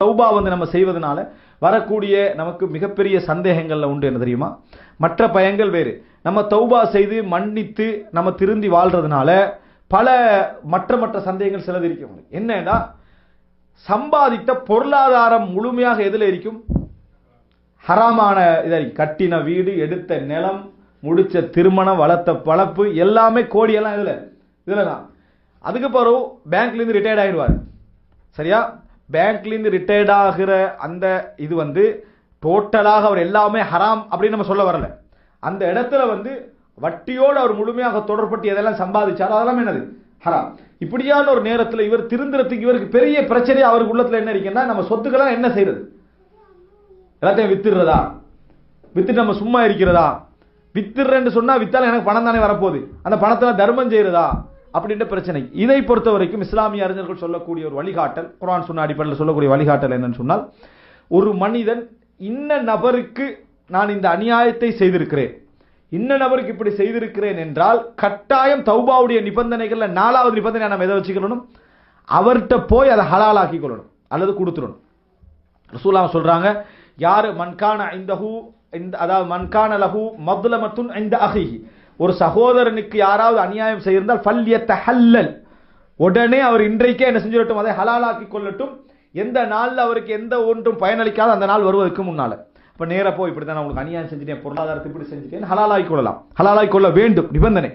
தௌபா வந்து நம்ம செய்வதனால வரக்கூடிய நமக்கு மிகப்பெரிய சந்தேகங்கள்ல உண்டு என்ன தெரியுமா? மற்ற பயங்கள் வேறு. நம்ம தௌபா செய்து மன்னித்து நம்ம திருந்தி வாழ்றதுனால பல மற்ற மற்ற சந்தேகங்கள் சிலது இருக்கும் என்னன்னா சம்பாதித்த பொருளாதாரம் முழுமையாக எதில் இருக்கும்? ஹராமான இதை கட்டின வீடு எடுத்த நிலம் முடிச்ச திருமணம் வளர்த்த பழப்பு எல்லாமே கோடியெல்லாம் இதில் இதில். தான் அதுக்கு பிறகு ரிட்டையர்ட் ஆயிடுவார். சரியா? பேங்க்லேருந்து ரிட்டையர்ட் ஆகிற அந்த இது வந்து டோட்டலாக அவர் எல்லாமே ஹராம் அப்படின்னு நம்ம சொல்ல வரல. அந்த இடத்துல வந்து வட்டியோடு அவர் முழுமையாக தொடர்பட்டு எதெல்லாம் சம்பாதிச்சாரோ அதெல்லாம் என்னது? ஹராம் இப்படியான ஒரு நேரத்தில் இவர் திருந்துறதுக்கு இவருக்கு பெரிய பிரச்சனை அவருக்கு உள்ளத்தில் என்ன இருக்குன்னா நம்ம சொத்துக்கெல்லாம் என்ன செய்யறது எல்லாத்தையும் வித்துடுறதா? வித்துட்டு நம்ம சும்மா இருக்கிறதா? வித்துடுறேன்னு சொன்னால் வித்தாலும் எனக்கு பணம் தானே வரப்போகுது. அந்த பணத்தில் தர்மம் செய்கிறதா அப்படின்ற பிரச்சனை. இதை பொறுத்த வரைக்கும் இஸ்லாமிய அறிஞர்கள் சொல்லக்கூடிய ஒரு வழிகாட்டல் குரான் சொன்ன அடிப்படையில் சொல்லக்கூடிய வழிகாட்டல் என்னன்னு சொன்னால் ஒரு மனிதன் இன்ன நபருக்கு நான் இந்த அநியாயத்தை செய்திருக்கிறேன். இன்ன நபருக்கு இப்படி செய்திருக்கிறேன் என்றால் கட்டாயம் தௌபாவுடைய நிபந்தனைகள்ல நாலாவது நிபந்தனை நம்ம எதை வச்சுக்கணும் அவர்கிட்ட போய் அதை ஹலாலாக்கி கொள்ளணும் அல்லது கொடுத்துடணும். ரசூலா சொல்றாங்க யாரு? மன்கான ஐந்தஹு இந்த அதாவது மன்கான லஹு மத்லமத்துன் இந்த அகிஹி ஒரு சகோதரனுக்கு யாராவது அநியாயம் செய்திருந்தால் ஃபல்யத்த ஹல்லல் உடனே அவர் இன்றைக்கே என்ன செஞ்சிடட்டும்? அதை ஹலாலாக்கி கொள்ளட்டும். எந்த நாளில் அவருக்கு எந்த ஒன்றும் பயனளிக்காத அந்த நாள் வருவதற்கு முன்னால். இப்போ நேராக போய் இப்படி தான் உங்களுக்கு அநியாயம் செஞ்சுட்டேன் பொருளாதாரத்தை இப்படி செஞ்சுட்டேன் ஹலாலாக்கி கொள்ளலாம். ஹலாலாக்கி கொள்ள வேண்டும் நிபந்தனை.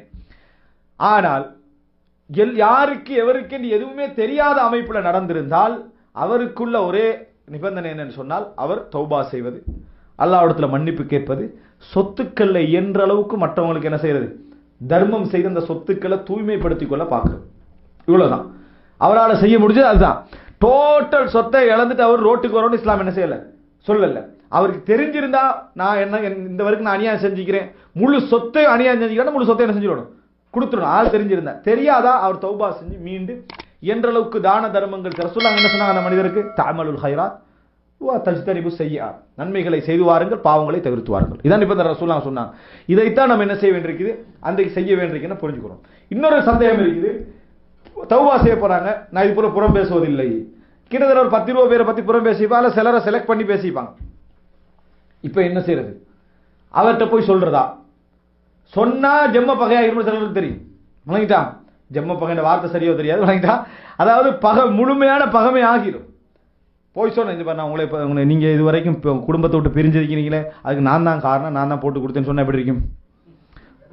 ஆனால் எல் யாருக்கு எவருக்கு எதுவுமே தெரியாத அமைப்பில் நடந்திருந்தால் அவருக்குள்ள ஒரே நிபந்தனை என்னன்னு சொன்னால் அவர் தௌபா செய்வது. அல்லாவிடத்தில் மன்னிப்பு கேட்பது சொத்துக்களில் இயன்ற அளவுக்கு மற்றவங்களுக்கு என்ன செய்யறது? தர்மம் செய்து அந்த சொத்துக்களை தூய்மைப்படுத்தி கொள்ள பார்க்குறது. இவ்வளோதான் அவரால் செய்ய முடிஞ்சது அதுதான். டோட்டல் சொத்தை இழந்துட்டு அவர் ரோட்டுக்கு வரணும்னு இஸ்லாம் என்ன செய்யலை? சொல்லலை. அவருக்கு தெரிஞ்சிருந்தா நான் என்ன இந்த வரைக்கும் நான் அநியாயம் செஞ்சுக்கிறேன். முழு சொத்தை அநியாயம் செஞ்சுக்கிறேன் முழு சொத்தை என்ன செஞ்சிடணும் கொடுத்துடணும். ஆள் தெரிஞ்சிருந்தா. தெரியாதா அவர் தௌபா செஞ்சு மீண்டு என்ற அளவுக்கு தான தர்மங்கள் சொல்லாங்க என்ன சொன்னாங்க அந்த மனிதருக்கு? தாமலுல் ஹைராத் தஜ்தரிபு செய்யா நன்மைகளை செய்து வாருங்கள் பாவங்களை தவிர்த்து வாருங்கள் இதான் இப்போ இந்த ரசூலுல்லாஹ் சொன்னாங்க. இதைத்தான் நம்ம என்ன செய்ய வேண்டியிருக்குது? அன்றைக்கு செய்ய வேண்டியிருக்குன்னு புரிஞ்சுக்கிறோம். இன்னொரு சந்தேகம் இருக்குது. தௌவா செய்ய போகிறாங்க நான் இது போல புறம் பேசுவதில்லை. கிட்டத்தட்ட ஒரு பத்து இருபது பேரை பற்றி புறம் பேசிப்பா இல்லை சிலரை செலக்ட் பண்ணி பேசிப்பாங்க. இப்போ என்ன செய்யறது? அவர்கிட்ட போய் சொல்கிறதா சொன்னால் ஜெம்ம பகையாக இருக்கும் சிலருக்கு தெரியும். விளங்கிட்டா? ஜெம்ம பகைன்ற வார்த்தை சரியோ தெரியாது விளங்கிட்டா? அதாவது பகை முழுமையான பகமை ஆகிடும் போய் சொன்னேன் இது நான் உங்களை இப்போ உங்களை நீங்கள் இது வரைக்கும் இப்போ குடும்பத்தை விட்டு பிரிஞ்சிருக்கிறீங்களே அதுக்கு நான் தான் காரணம் நான் தான் போட்டு கொடுத்தேன்னு சொன்னால் எப்படி இருக்கும்?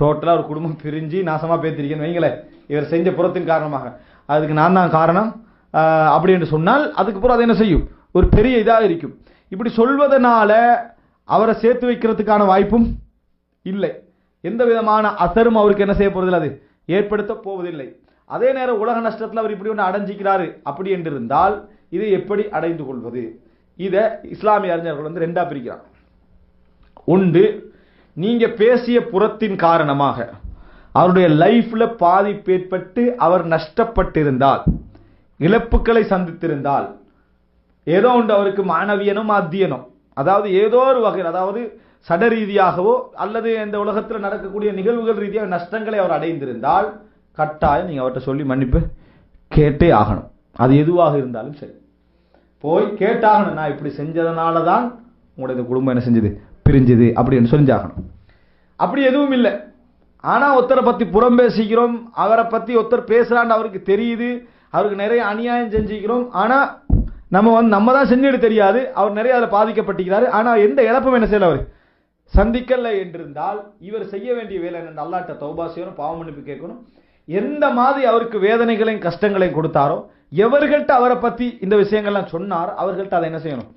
டோட்டலாக ஒரு குடும்பம் பிரிஞ்சு நாசமாக பேத்திருக்கேன்னு வைங்களேன். இவர் செஞ்ச புறத்தின் காரணமாக. அதுக்கு நான் தான் காரணம். அப்படி என்று சொன்னால் அதுக்கப்புறம் அது என்ன செய்யும்? ஒரு பெரிய இதாக இருக்கும். இப்படி சொல்வதனால அவரை சேர்த்து வைக்கிறதுக்கான வாய்ப்பும் இல்லை. எந்த விதமான அசரும் அவருக்கு என்ன செய்ய போறதில்லை அது? ஏற்படுத்த போவதில்லை. அதே நேரம் உலக நஷ்டத்தில் அவர் இப்படி ஒன்று அடைஞ்சிக்கிறாரு. அப்படி என்று இருந்தால் இதை எப்படி அடைந்து கொள்வது? இதை இஸ்லாமிய அறிஞர்கள் வந்து ரெண்டா பிரிக்கிறாங்க. உண்டு நீங்க பேசிய புறத்தின் காரணமாக அவருடைய லைஃப்ல பாதிப்பு ஏற்பட்டு அவர் நஷ்டப்பட்டிருந்தால் இழப்புகளை சந்தித்திருந்தால் ஏதோ உண்டு அவருக்கு மாணவியனும் மாத்தியனோ அதாவது ஏதோ ஒரு வகையில் அதாவது சட ரீதியாகவோ அல்லது இந்த உலகத்தில் நடக்கக்கூடிய நிகழ்வுகள் ரீதியாக நஷ்டங்களை அவர் அடைந்திருந்தால் கட்டாயம் நீங்கள் அவர்கிட்ட சொல்லி மன்னிப்பு கேட்டே ஆகணும். அது எதுவாக இருந்தாலும் சரி. போய் கேட்டாகணும் நான் இப்படி செஞ்சதுனால தான் உங்களுடைய குடும்பம் என்ன செஞ்சது? பிரிஞ்சுது அப்படின்னு செஞ்சாகணும் அப்படி எதுவும் இல்லை. ஆனால் ஒருத்தரை பற்றி புறம் பேசிக்கிறோம் அவரை பற்றி ஒருத்தர் பேசுகிறான்னு அவருக்கு தெரியுது அவருக்கு நிறைய அநியாயம் செஞ்சுக்கிறோம். ஆனால் நம்ம வந்து நம்ம தான் செஞ்சுட்டு தெரியாது அவர் நிறைய அதில் பாதிக்கப்பட்டிருக்கிறாரு. ஆனால் எந்த இழப்பும் என்ன செய்யல அவர். சந்திக்கலை என்றிருந்தால் இவர் செய்ய வேண்டிய வேலை என்ன அல்லாட்ட தௌபாசியரும் பாவமன்னிப்பு கேட்கணும். எந்த மாதிரி அவருக்கு வேதனைகளையும் கஷ்டங்களையும் கொடுத்தாரோ எவர்கள்ட்ட அவரை பத்தி இந்த விஷயங்கள்லாம் சொன்னார் அவர்கள்ட்ட அதை என்ன செய்யணும்?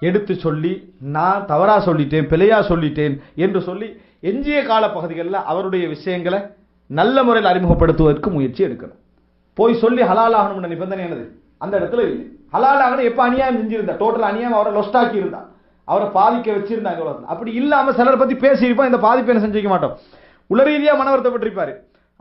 எடுத்து சொல்லி நான் தவறா சொல்லிட்டேன் பிழையா சொல்லிட்டேன் என்று சொல்லி எஞ்சிய கால பகுதிகளில் அவருடைய விஷயங்களை நல்ல முறையில் அறிமுகப்படுத்துவதற்கு முயற்சி எடுக்கணும். போய் சொல்லி ஹலாலாகணும்னு நிபந்தனை என்னது? அந்த இடத்துல இல்லை. ஹலாலாகணும் எப்போ அநியாயம் செஞ்சிருந்தா டோட்டல் அநியாயம் அவரை லொஸ்டாக்கி இருந்தா அவரை பாதிக்க வச்சிருந்தாங்க அப்படி இல்லாமல் சிலரை பத்தி பேசியிருப்போம் இந்த பாதிப்பை என்ன செஞ்சுக்க மாட்டோம். உள ரீதியாக மன வருத்தப்பட்டிருப்பாரு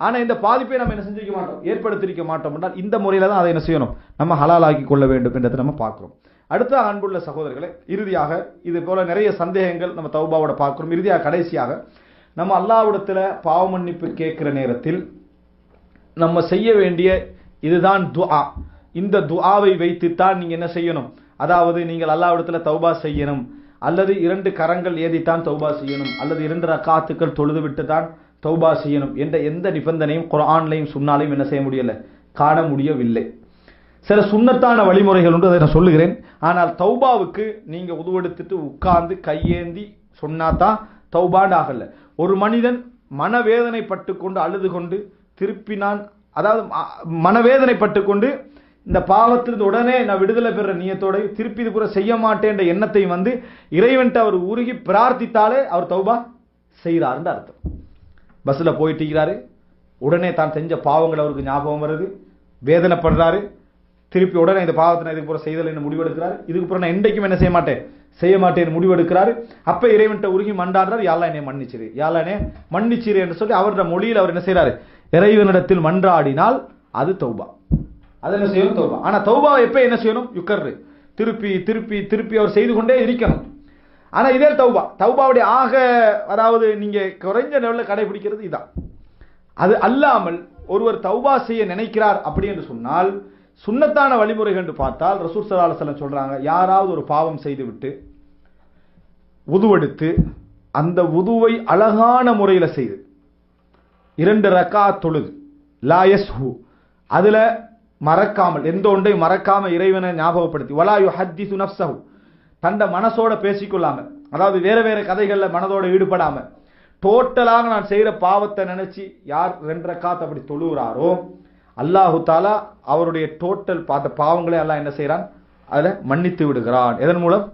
ஆனால் இந்த பாதிப்பை நம்ம என்ன செஞ்சிருக்க மாட்டோம்? ஏற்படுத்திருக்க மாட்டோம் என்றால் இந்த முறையில் தான் அதை என்ன செய்யணும்? நம்ம ஹலாலாக்கி கொள்ள வேண்டும் என்றதை நம்ம பார்க்குறோம். அடுத்த அன்புள்ள சகோதரர்களை இறுதியாக இது போல நிறைய சந்தேகங்கள் நம்ம தௌபாவோட பார்க்குறோம். இறுதியாக கடைசியாக நம்ம அல்லாவிடத்தில் பாவ மன்னிப்பு நேரத்தில் நம்ம செய்ய வேண்டிய இதுதான் துஆ. இந்த துஆவை வைத்துத்தான் நீங்கள் என்ன செய்யணும்? அதாவது நீங்கள் அல்லாவிடத்தில் தௌபா செய்யணும். அல்லது இரண்டு கரங்கள் ஏதித்தான் தௌபா செய்யணும். அல்லது இரண்டு ரக்காத்துக்கள் தொழுது விட்டு தான் தௌபா செய்யணும் என்ற எந்த நிபந்தனையும் குரான்லையும் சுன்னாலையும் என்ன செய்ய முடியலை? காண முடியவில்லை. சில சுண்ணத்தான வழிமுறைகள் உண்டு அதை நான் சொல்லுகிறேன். ஆனால் தௌபாவுக்கு நீங்கள் உதுவெடுத்துட்டு உட்கார்ந்து கையேந்தி சொன்னாதான் தௌபான்னு ஆகலை. ஒரு மனிதன் மனவேதனைப்பட்டு கொண்டு அழுது கொண்டு திருப்பி நான் அதாவது மனவேதனை மனவேதனைப்பட்டு கொண்டு இந்த பாவத்திலிருந்து உடனே நான் விடுதலை பெற நியத்தோட திருப்பி இது கூட செய்ய மாட்டேன்ற எண்ணத்தை வந்து இறைவன்ட்டு அவர் உருகி பிரார்த்தித்தாலே அவர் தௌபா செய்கிறாருன்னு அர்த்தம். பஸ்ஸில் போயிட்டிருக்கிறாரு. உடனே தான் செஞ்ச பாவங்கள் அவருக்கு ஞாபகம் வருது. வேதனைப்படுறாரு. திருப்பி உடனே இந்த பாவத்தை நான் இதுக்கு புறம் செய்தல் என்ன முடிவெடுக்கிறாரு. இதுக்கு புறம் நான் என்றைக்கும் என்ன செய்ய மாட்டேன்? செய்ய மாட்டேன் முடிவெடுக்கிறாரு. அப்போ இறைவன்கிட்ட உருகி மண்டாடுறார் யாழ்லா என்னை மன்னிச்சிரு. யாழ்லா என்னை மன்னிச்சிரு என்று சொல்லி அவருடைய மொழியில் அவர் என்ன செய்கிறார் இறைவனிடத்தில் மன்றாடினால் அது தௌபா. அது என்ன செய்யணும் தௌபா. ஆனால் தௌபா எப்போ என்ன செய்யணும்? யுக்கர்ரு. திருப்பி திருப்பி திருப்பி அவர் செய்து கொண்டே இருக்கணும். ஆனால் இதே தௌபா. தௌபாவுடைய ஆக அதாவது நீங்கள் குறைஞ்ச லெவலில் கடைபிடிக்கிறது இதான். அது அல்லாமல் ஒருவர் தௌபா செய்ய நினைக்கிறார் அப்படி என்று சொன்னால் சுண்ணத்தான வழிமுறைகள் என்று பார்த்தால் ரசூர் ஸல்லல்லாஹு அலைஹி யாராவது ஒரு பாவம் செய்துவிட்டு உதுவெடுத்து அந்த உதுவை அழகான முறையில் செய்து இரண்டு ரக்கா தொழுது லாயஸ் ஹூ அதில் மறக்காமல் எந்த ஒன்றையும் மறக்காமல் இறைவனை ஞாபகப்படுத்தி வலாயு ஹத்தி சுனப்சஹூ தண்டை மனசோட பேசிக்கொள்ளாம அதாவது வேற வேற கதைகளில் மனதோட ஈடுபடாம டோட்டலாக நான் செய்கிற பாவத்தை நினைச்சு யார் ரெண்டரை காத்து அப்படி தொழுகிறாரோ அல்லாஹு தாலா அவருடைய டோட்டல் பார்த்த பாவங்களை எல்லாம் என்ன செய்கிறான் அதை மன்னித்து விடுகிறான். இதன் மூலம்?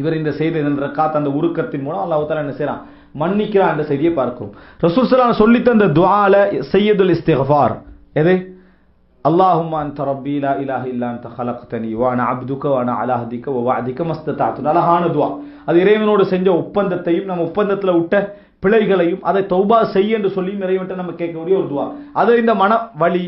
இவர் இந்த செய்த என்ற ரக்காத் அந்த உருக்கத்தின் மூலம் அல்லாஹு தாலா என்ன செய்கிறான் மன்னிக்கிறான். அந்த செய்தியை பார்க்கிறோம். ரசூல் ஸல்லல்லாஹு சொல்லி தந்த துஆல சையதுல் எது? اللهم انت ربي لا اله الا انت خلقتني وانا عبدك وانا على عهدك ووعدك ما استطعت அழகான துஆ அது இறைவனோடு செஞ்ச ஒப்பந்தத்தையும் நம்ம ஒப்பந்தத்துல விட்ட பிழைகளையும் அதை தௌபா செய் என்று சொல்லியும் இறைவன்ட்ட நம்ம கேட்கக்கூடிய ஒரு துஆ அது இந்த மன வலி